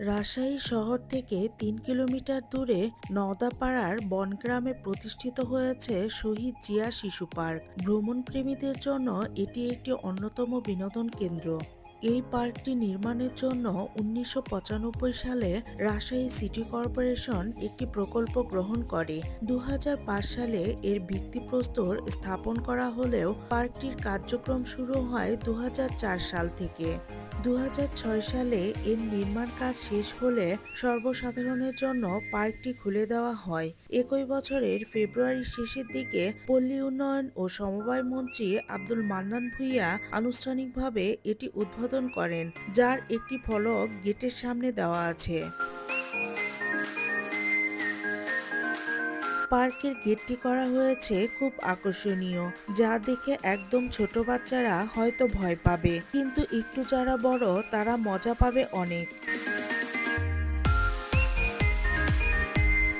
রাজশাহী শহর থেকে তিন কিলোমিটার দূরে নওদাপাড়ার বনগ্রামে প্রতিষ্ঠিত হয়েছে শহীদ জিয়া শিশু পার্ক। ভ্রমণপ্রেমীদের জন্য এটি একটি অন্যতম বিনোদন কেন্দ্র। এই পার্কটি নির্মাণের জন্য উনিশশো পঁচানব্বই সালে রাজশাহী সিটি কর্পোরেশন একটি প্রকল্প গ্রহণ করে। দুহাজার পাঁচ সালে এর ভিত্তিপ্রস্তর স্থাপন করা হলেও পার্কটির কার্যক্রম শুরু হয় দু সাল থেকে। দু সালে এর নির্মাণ কাজ শেষ হলে সর্বসাধারণের জন্য পার্কটি খুলে দেওয়া হয়। একই বছরের ফেব্রুয়ারি শেষের দিকে পল্লী উন্নয়ন ও সমবায় মন্ত্রী আব্দুল মান্নান ভূঁইয়া আনুষ্ঠানিকভাবে এটি উদ্বোধন করেন, যার একটি ফলক গেটের সামনে দেওয়া আছে। পার্কের গেটটি করা হয়েছে খুব আকর্ষণীয়, যা দেখে একদম ছোট বাচ্চারা হয়তো ভয় পাবে, কিন্তু একটু যারা বড় তারা মজা পাবে অনেক।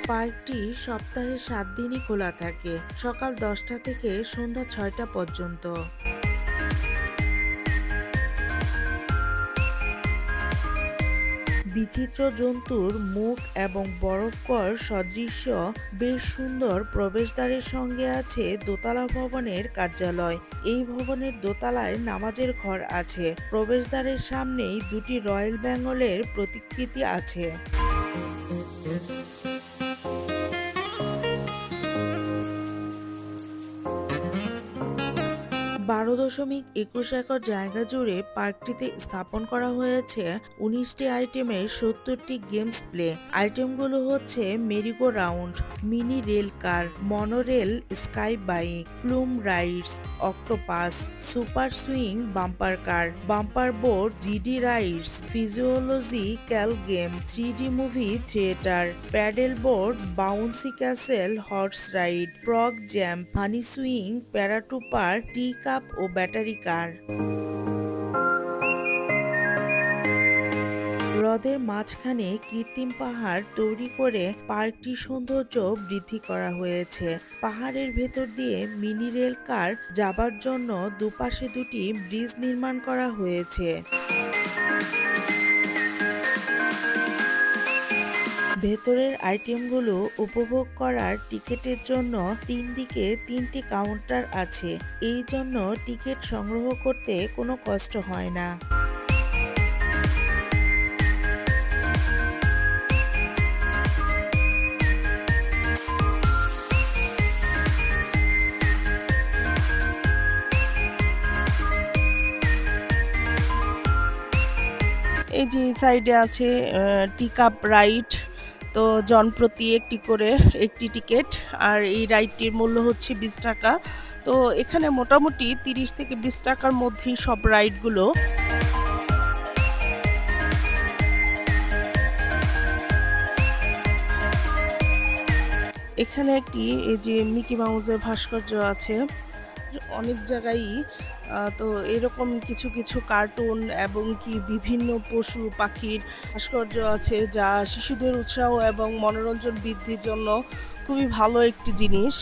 পার্কটি সপ্তাহে সাত দিনই খোলা থাকে, সকাল দশটা থেকে সন্ধ্যা ছয়টা পর্যন্ত। বিচিত্র জন্তুর মুখ এবং বরফকর সদৃশ্য বেশ সুন্দর প্রবেশদ্বারের সঙ্গে আছে দোতলা ভবনের কার্যালয়। এই ভবনের দোতলায় নামাজের ঘর আছে। প্রবেশদ্বারের সামনেই দুটি রয়্যাল বেঙ্গলের প্রতিকৃতি আছে। দশমিক একুশ একর জায়গা জুড়ে পার্কটিতে স্থাপন করা হয়েছে উনিশটি আইটেমের সত্তরটি গেমস প্লে। আইটেমগুলো হচ্ছে merry go round, mini rail car, monorail, sky bike, flume rides, octopus, super swing bumper car, bumper board, giddy rides, physiological game three D movie theatre, paddle board, bouncy castle, horse ride frog jam, honey swing, paratrooper, tea cup ও battery car? হ্রদের মাঝখানে কৃত্রিম পাহাড় তৈরি করে পার্কটির সৌন্দর্য বৃদ্ধি করা হয়েছে। পাহাড়ের ভেতর দিয়ে মিনি রেল কার যাবার জন্য দুপাশে দুটি ব্রিজ নির্মাণ করা হয়েছে। ভেতরের আইটেমগুলো উপভোগ করার টিকিটের জন্য তিন দিকে তিনটি কাউন্টার আছে। এই জন্য টিকিট সংগ্রহ করতে কোনো কষ্ট হয় না। এই যে সাইডে আছে টিকাপ রাইড। তো জনপ্রতি একটি করে একটি টিকিট, আর এই রাইডটির মূল্য হচ্ছে বিশ টাকা। তো এখানে মোটামুটি তিরিশ থেকে বিশ টাকার মধ্যেই সব রাইডগুলো। এখানে একটি এই যে মিকি মাউসের ভাস্কর্য আছে। অনেক জায়গায়ই তো এরকম কিছু কিছু কার্টুন এবং কি বিভিন্ন পশু পাখির ভাস্কর্য আছে যা শিশুদের উৎসাহ এবং মনোরঞ্জন বৃদ্ধির জন্য খুবই ভালো একটি জিনিস।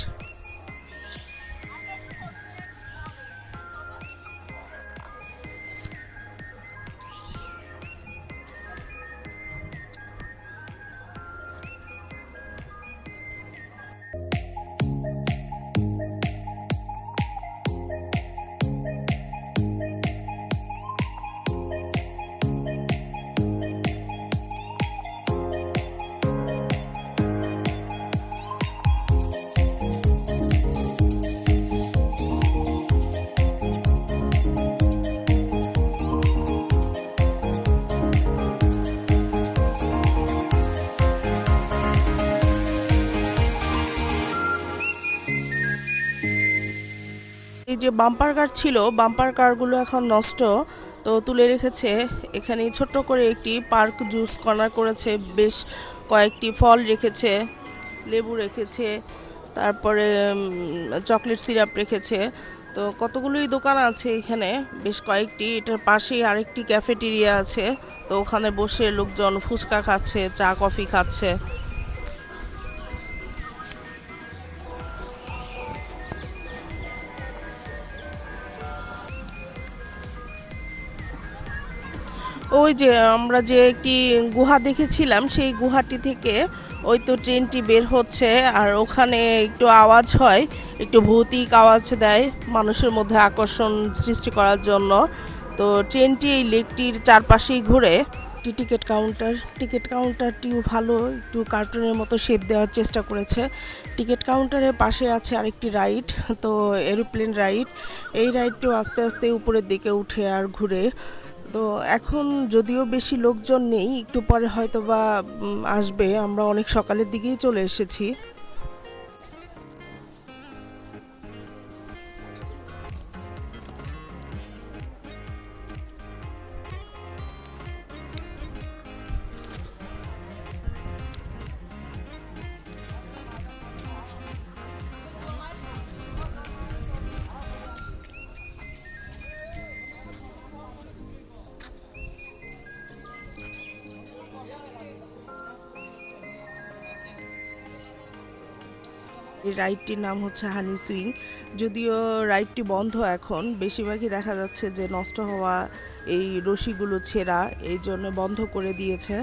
এই যে বাম্পার কার ছিল, বাম্পার কারগুলো এখন নষ্ট, তো তুলে রেখেছে। এখানে ছোট্ট করে একটি পার্ক জুস কর্নার করেছে, বেশ কয়েকটি ফল রেখেছে, লেবু রেখেছে, তারপরে চকলেট সিরাপ রেখেছে। তো কতগুলোই দোকান আছে এখানে, বেশ কয়েকটি। এটার পাশেই আরেকটি ক্যাফেটেরিয়া আছে, তো ওখানে বসে লোকজন ফুচকা খাচ্ছে, চা, কফি খাচ্ছে। ওই যে আমরা যে একটি গুহা দেখেছিলাম, সেই গুহাটি থেকে ওই তো ট্রেনটি বের হচ্ছে আর ওখানে একটু আওয়াজ হয়, একটু ভৌতিক আওয়াজ দেয় মানুষের মধ্যে আকর্ষণ সৃষ্টি করার জন্য। তো ট্রেনটি এই লেকটির চারপাশেই ঘুরে একটি টিকিট কাউন্টার, টিকিট কাউন্টারটিও ভালো, একটু কার্টুনের মতো শেপ দেওয়ার চেষ্টা করেছে। টিকিট কাউন্টারের পাশে আছে আরেকটি রাইড, তো এরোপ্লেন রাইড। এই রাইডটিও আস্তে আস্তে উপরের দিকে উঠে আর ঘুরে তো এখন যদিও বেশি লোকজন নেই, একটু পরে হয়তো বা আসবে। আমরা অনেক সকালের দিকেই চলে এসেছি। এই রাইডটির নাম হচ্ছে হানি সুইং। যদিও রাইডটি বন্ধ এখন, বেশিরভাগই দেখা যাচ্ছে যে নষ্ট হওয়া এই রশিগুলো ছেঁড়া, এই জন্য বন্ধ করে দিয়েছে।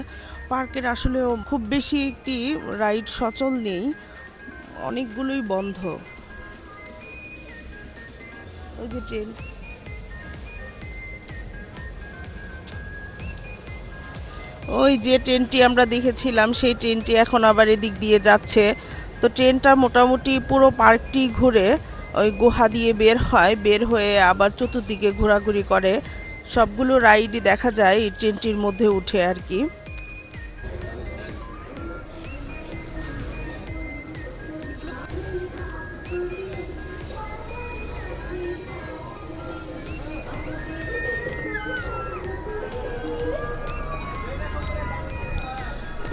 পার্কের আসলেও খুব বেশি একটি রাইড সচল নেই, অনেকগুলোই বন্ধ। ওই যে ট্রেন। ওই যে ট্রেনটি আমরা দেখেছিলাম, সেই ট্রেনটি এখন আবার এদিক দিয়ে যাচ্ছে। তো ট্রেনটা মোটামুটি পুরো পার্কটি ঘুরে ওই গুহা দিয়ে বের হয়, বের হয়ে আবার চতুর্দিকে ঘোরাঘুরি করে। সবগুলো রাইডই দেখা যায় এই ট্রেনটির মধ্যে উঠে আর কি।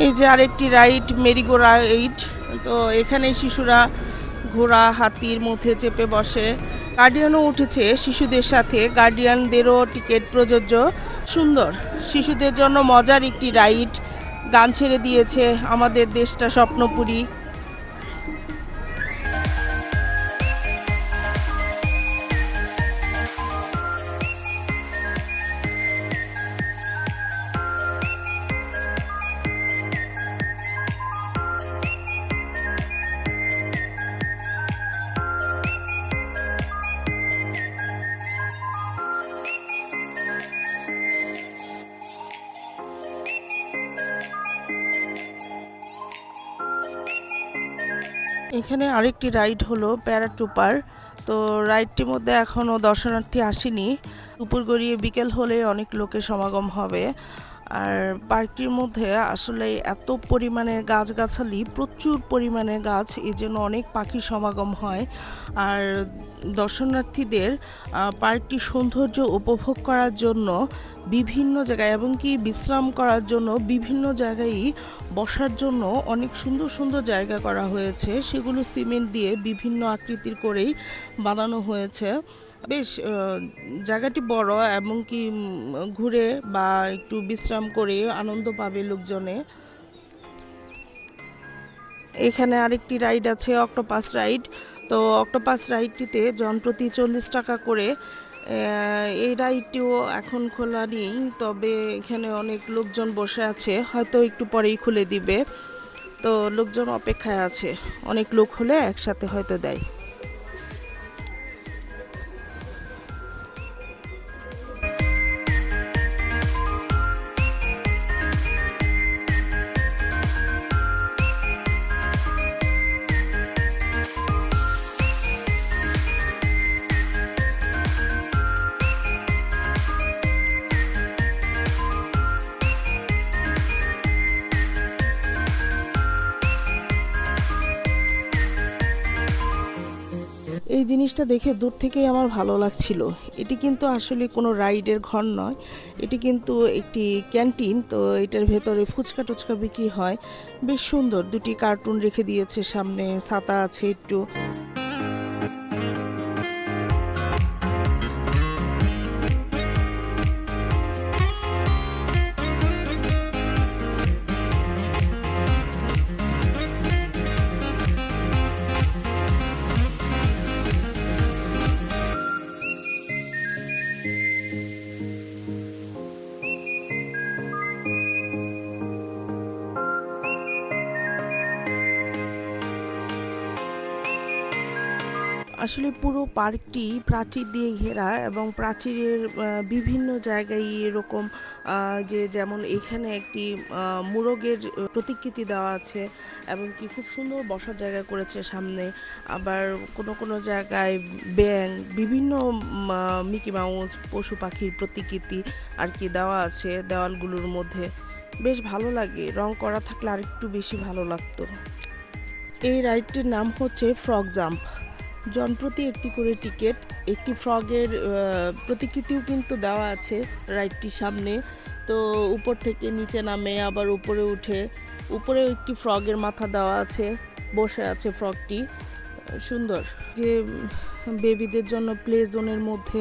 এই যে আরেকটি রাইড মেরিগো রাইড তো এখানে শিশুরা ঘোড়া, হাতির মধ্যে চেপে বসে। গার্ডিয়ানও উঠেছে শিশুদের সাথে। গার্ডিয়ানদেরও টিকিট প্রযোজ্য। সুন্দর। শিশুদের জন্য মজার একটি রাইড গান ছেড়ে দিয়েছে আমাদের দেশটা স্বপ্নপুরী। এখানে আরেকটি রাইড হলো প্যারাটুপার। তো রাইডটির মধ্যে এখনও দর্শনার্থী আসেনি। উপর গড়িয়ে বিকেল হলে অনেক লোকের সমাগম হবে। আর পার্কটির মধ্যে আসলে এত পরিমাণের গাছগাছালি, প্রচুর পরিমাণে গাছ এই জন্য অনেক পাখির সমাগম হয়। আর দর্শনার্থীদের পার্কটির সৌন্দর্য উপভোগ করার জন্য বিভিন্ন জায়গায় এবং কি বিশ্রাম করার জন্য বিভিন্ন জায়গায় বসার জন্য অনেক সুন্দর সুন্দর জায়গা করা হয়েছে। সেগুলো সিমেন্ট দিয়ে বিভিন্ন আকৃতির করেই বানানো হয়েছে। বেশ জায়গাটি বড় এবং কি ঘুরে বা একটু বিশ্রাম করে আনন্দ পাবে লোকজনে। এখানে আরেকটি রাইড আছে, অক্টোপাস রাইড। তো অক্টোপাস রাইডটিতে জনপ্রতি চল্লিশ টাকা করে। এই রাইডটিও এখন খোলা নেই, তবে এখানে অনেক লোকজন বসে আছে, হয়তো একটু পরেই খুলে দিবে। তো লোকজন অপেক্ষায় আছে, অনেক লোক হলে একসাথে হয়তো দেয়। এই জিনিসটা দেখে দূর থেকেই আমার ভালো লাগছিল। এটি কিন্তু আসলে কোনো রাইডের ঘর নয়। এটি কিন্তু একটি ক্যান্টিন, তো এটার ভেতরে ফুচকা টুচকা বিক্রি হয়। বেশ সুন্দর, দুটি কার্টুন রেখে দিয়েছে, সামনে ছাতা আছে একটু। আসলে পুরো পার্কটি প্রাচীর দিয়ে ঘেরা এবং প্রাচীরের বিভিন্ন জায়গায় এরকম যে যেমন এখানে একটি মোরগের প্রতিকৃতি দেওয়া আছে এবং কি খুব সুন্দর বসার জায়গা করেছে সামনে। আবার কোনো কোনো জায়গায় ব্যাং বিভিন্ন মিকি মাউস, পশু পাখির প্রতিকৃতি আর কি দেওয়া আছে দেওয়ালগুলোর মধ্যে। বেশ ভালো লাগে, রং করা থাকলে আর একটু বেশি ভালো লাগতো। এই রাইডটির নাম হচ্ছে ফ্রগ জাম্প। জনপ্রতি একটি করে টিকিট, একটি ফ্রগের প্রতিকৃতিও কিন্তু দেওয়া আছে রাইডটির সামনে। তো উপর থেকে নিচে নামে, আবার উপরে উঠে উপরে একটি ফ্রগের মাথা দেওয়া আছে, বসে আছে ফ্রগটি। সুন্দর। যে বেবিদের জন্য প্লে জোনের মধ্যে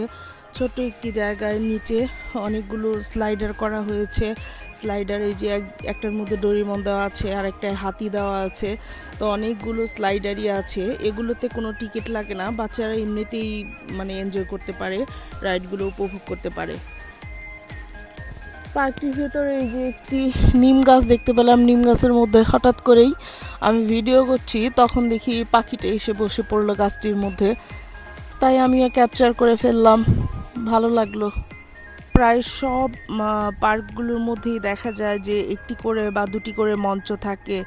ছোট একটি জায়গায় নিচে অনেকগুলো স্লাইডার করা হয়েছে। স্লাইডার এই যে এক- একটার মধ্যে ডোরিমন দেওয়া আছে, আর একটা হাতি দেওয়া আছে। তো অনেকগুলো স্লাইডারই আছে। এগুলোতে কোনো টিকিট লাগে না। বাচ্চারা এমনিতেই মানে এনজয় করতে পারে রাইডগুলো উপভোগ করতে পারে। পার্কটির ভেতরে এই যে একটি নিম গাছ দেখতে পেলাম। নিম গাছের মধ্যে হঠাৎ করেই আমি ভিডিও করছি। তখন দেখি পাখিটা এসে বসে পড়ল গাছটির মধ্যে। তাই আমিও ক্যাপচার করে ফেললাম। ভালো লাগল। প্রায় সব পার্কগুলোর মধ্যেই দেখা যায় যে একটি করে বা দুটি করে মঞ্চ থাকে।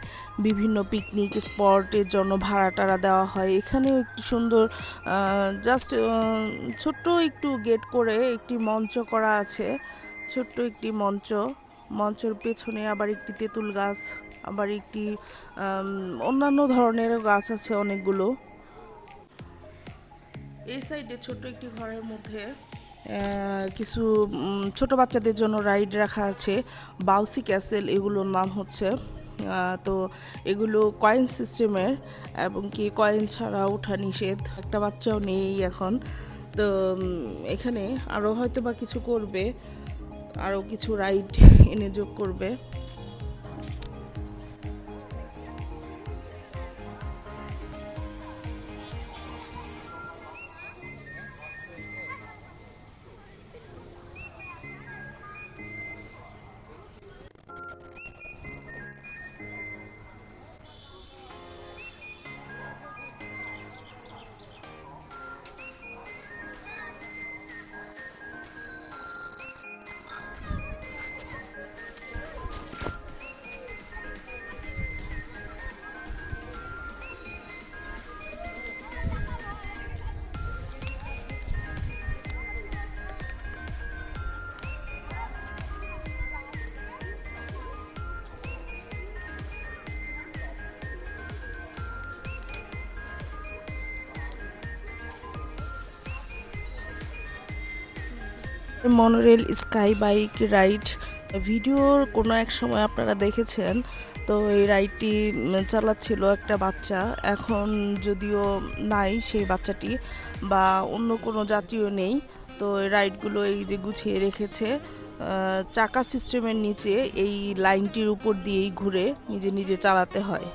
বিভিন্ন পিকনিক স্পটের জন্য ভাড়া টাড়া দেওয়া হয়। এখানেও একটি সুন্দর জাস্ট ছোট্ট একটু গেট করে একটি মঞ্চ করা আছে। ছোট্ট একটি মঞ্চ। মঞ্চের পেছনে আবার একটি তেঁতুল গাছ, আবার একটি অন্যান্য ধরনের গাছ আছে অনেকগুলো। এই সাইডে ছোট একটি ঘরের মধ্যে কিছু ছোট বাচ্চাদের জন্য রাইড রাখা আছে। বাউসি ক্যাসেল, এগুলোর নাম হচ্ছে। তো এগুলো কয়েন সিস্টেমের এবং কি কয়েন ছাড়া ওঠা নিষেধ। একটা বাচ্চাও নেই এখন। তো এখানে আরও হয়তো বা কিছু করবে আরও কিছু রাইড এনে যোগ করবে। মনোরেল স্কাই বাইক রাইড ভিডিওর কোনো এক সময় আপনারা দেখেছেন। তো এই রাইডটি চালাচ্ছিল একটা বাচ্চা। এখন যদিও নাই সেই বাচ্চাটি বা অন্য কোনো জাতীয় নেই। তো এই রাইডগুলো এই যে গুছিয়ে রেখেছে চাকা সিস্টেমের নিচে এই লাইনটির উপর দিয়েই ঘুরে নিজে নিজে চালাতে হয়।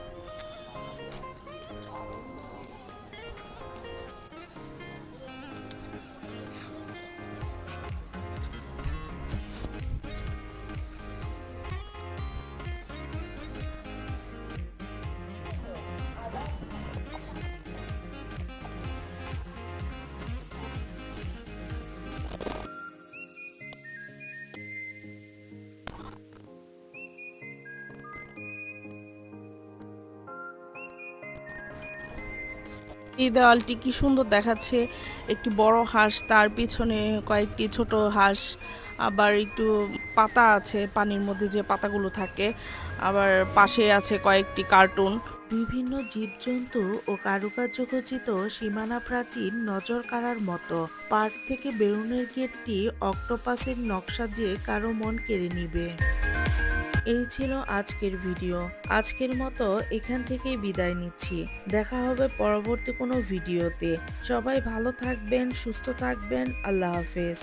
এই দেওয়ালটি কি সুন্দর দেখাচ্ছে। একটি বড় হাঁস, তার পিছনে কয়েকটি ছোট হাঁস, আবার একটু পাতা আছে পানির মধ্যে যে পাতাগুলো থাকে, আবার পাশে আছে কয়েকটি কার্টুন। বিভিন্ন জীবজন্তু ও কারুকার্য খচিত সীমানা প্রাচীর নজর কাড়ার মতো। পার্ক থেকে বেরোনের গেটটি অক্টোপাসের নকশা দিয়ে কারও মন কেড়ে নিবে। এই ছিল আজকের ভিডিও। আজকের মতো এখান থেকে বিদায় নিচ্ছি। দেখা হবে পরবর্তী কোনো ভিডিওতে। সবাই ভালো থাকবেন, সুস্থ থাকবেন। আল্লাহ হাফেজ।